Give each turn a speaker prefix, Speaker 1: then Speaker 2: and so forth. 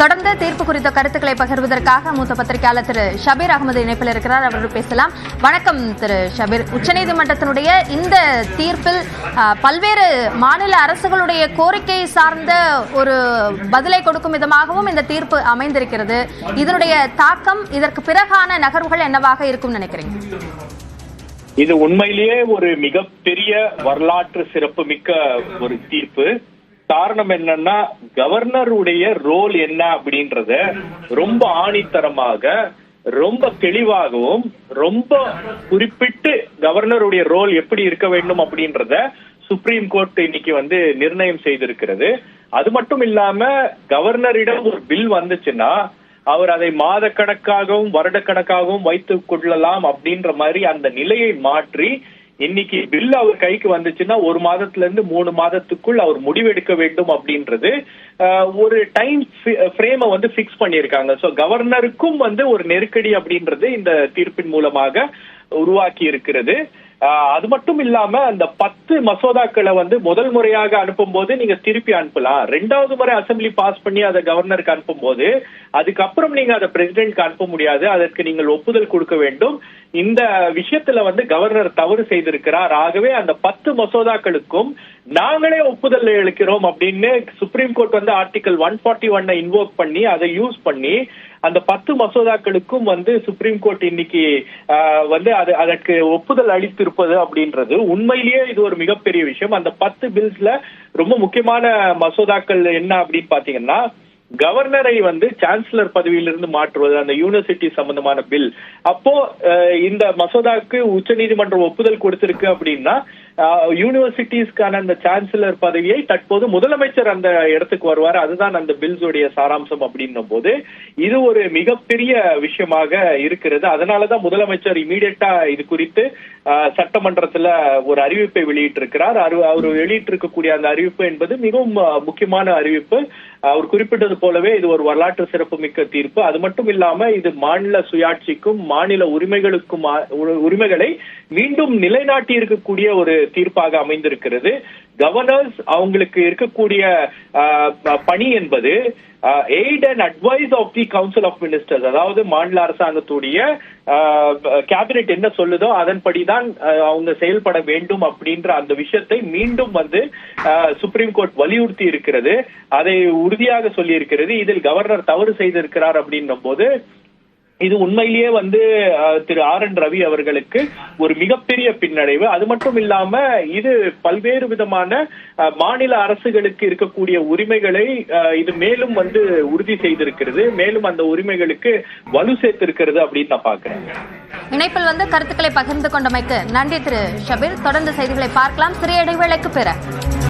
Speaker 1: தொடர்ந்து தீர்ப்பு குறித்த கருத்துக்களை பகிர்வதற்காக மூத்த பத்திரிகையாளர் திரு ஷபீர் அகமது இணைப்பில் இருக்கிறார். அவர் பேசலாம். வணக்கம் திரு ஷபீர். உச்சநீதிமன்றத்தினுடைய இந்த தீர்ப்பில் பல்வேறு மாநில அரசுகளுடைய கோரிக்கை சார்ந்த ஒரு பதிலை கொடுக்கும் விதமாகவும் இந்த தீர்ப்பு அமைந்திருக்கிறது. இதனுடைய தாக்கம் இதற்கு பிறகான நகர்வுகள் என்னவாக இருக்கும் நினைக்கிறீங்க?
Speaker 2: இது உண்மையிலேயே ஒரு மிகப்பெரிய வரலாற்று சிறப்புமிக்க ஒரு தீர்ப்பு. காரணம் என்னன்னா கவர்னருடைய ரோல் என்ன அப்படின்றத ரொம்ப ஆணித்தரமாக ரொம்ப தெளிவாகவும் ரொம்ப குறிப்பிட்டு கவர்னருடைய ரோல் எப்படி இருக்க வேண்டும் அப்படின்றத சுப்ரீம் கோர்ட் இன்னைக்கு வந்து நிர்ணயம் செய்திருக்கிறது. அது மட்டும் இல்லாம கவர்னரிடம் ஒரு பில் வந்துச்சுன்னா அவர் அதை மாதக்கணக்காகவும் வருடக்கணக்காகவும் வைத்துக் கொள்ளலாம் அப்படின்ற மாதிரி அந்த நிலையை மாற்றி இன்னைக்கு பில் அவர் கைக்கு வந்துச்சுன்னா ஒரு மாதத்துல இருந்து மூணு மாதத்துக்குள் அவர் முடிவெடுக்க வேண்டும் அப்படின்றது ஆஹ், ஒரு டைம் ஃப்ரேமை வந்து பிக்ஸ் பண்ணியிருக்காங்க. சோ கவர்னருக்கும் வந்து ஒரு நெருக்கடி அப்படின்றது இந்த தீர்ப்பின் மூலமாக உருவாக்கி இருக்கிறது. அது மட்டும் இல்லாம அந்த பத்து மசோதாக்களை வந்து முதல் முறையாக அனுப்பும்போது நீங்க திருப்பி அனுப்பலாம். ரெண்டாவது முறை அசெம்பிளி பாஸ் பண்ணி அதை கவர்னருக்கு அனுப்பும்போது அதுக்கப்புறம் நீங்க அதை பிரசிடென்ட்க்கு அனுப்ப முடியாது. அதற்கு நீங்கள் ஒப்புதல் கொடுக்க வேண்டும். இந்த விஷயத்துல வந்து கவர்னர் தவறு செய்திருக்கிறார். ஆகவே அந்த பத்து மசோதாக்களுக்கும் நாங்களே ஒப்புதல் அளிக்கிறோம் அப்படின்னு சுப்ரீம் கோர்ட் வந்து ஆர்டிகல் ஒன் ஃபார்ட்டி ஒன்னை இன்வோக் பண்ணி அதை யூஸ் பண்ணி அந்த பத்து மசோதாக்களுக்கும் வந்து சுப்ரீம் கோர்ட் இன்னைக்கு வந்து அது அதற்கு ஒப்புதல் அளித்திருப்பது அப்படின்றது உண்மையிலேயே இது ஒரு மிகப்பெரிய விஷயம். அந்த பத்து பில்ஸ்ல ரொம்ப முக்கியமான மசோதாக்கள் என்ன அப்படின்னு பாத்தீங்கன்னா கவர்னரை வந்து சான்சலர் பதவியிலிருந்து மாற்றுவது அந்த யூனிவர்சிட்டி சம்பந்தமான பில் அப்போ இந்த இந்த உச்ச உச்சநீதிமன்றம் ஒப்புதல் கொடுத்திருக்கு அப்படின்னா யூனிவர்சிட்டிஸ்க்கான அந்த சான்சலர் பதவியை தற்போது முதலமைச்சர் அந்த இடத்துக்கு வருவார். அதுதான் அந்த பில்ஸுடைய சாராம்சம் அப்படின்னும் போது இது ஒரு மிகப்பெரிய விஷயமாக இருக்கிறது. அதனாலதான் முதலமைச்சர் இமீடியட்டா இது குறித்து சட்டமன்றத்துல ஒரு அறிவிப்பை வெளியிட்டிருக்கிறார். அரு- அவர் வெளியிட்டிருக்கக்கூடிய அந்த அறிவிப்பு என்பது மிகவும் முக்கியமான அறிவிப்பு. அவர் குறிப்பிட்டது போலவே இது ஒரு வரலாற்று சிறப்புமிக்க தீர்ப்பு. அது மட்டும் இல்லாம இது மாநில சுயாட்சிக்கும் மாநில உரிமைகளுக்கும் உ- உரிமைகளை மீண்டும் நிலைநாட்டி இருக்கக்கூடிய ஒரு தீர்ப்பாக அமைந்திருக்கிறது. கவர்னர்ஸ் அவங்களுக்கு இருக்கக்கூடிய பணி என்பது aid and advice of the council of ministers அதாவது மாநில அரசாங்கத்துடைய கேபினெட் என்ன சொல்லுதோ அதன்படிதான் அவங்க செயல்பட வேண்டும் அப்படின்ற அந்த விஷயத்தை மீண்டும் வந்து ஆஹ், சுப்ரீம் கோர்ட் வலியுறுத்தி இருக்கிறது. அதை உறுதியாக சொல்லி இருக்கிறது இதில் கவர்னர் தவறு செய்திருக்கிறார் அப்படின்னும் போது இது உண்மையிலேயே வந்து திரு ஆர் என் ரவி அவர்களுக்கு ஒரு மிகப்பெரிய பின்னடைவு. அது மட்டும் இல்லாம இது பல்வேறு விதமான மாநில அரசுகளுக்கு இருக்கக்கூடிய உரிமைகளை அஹ், இது மேலும் வந்து உறுதி செய்திருக்கிறது. மேலும் அந்த உரிமைகளுக்கு வலு சேர்த்திருக்கிறது அப்படின்னு நான் பாக்குறேன்
Speaker 1: இணைப்பில் வந்து கருத்துக்களை பகிர்ந்து கொண்டமைக்கு நன்றி திரு ஷபீர். தொடர்ந்து செய்திகளை பார்க்கலாம். சிறிய இடைவேளைக்கு பிற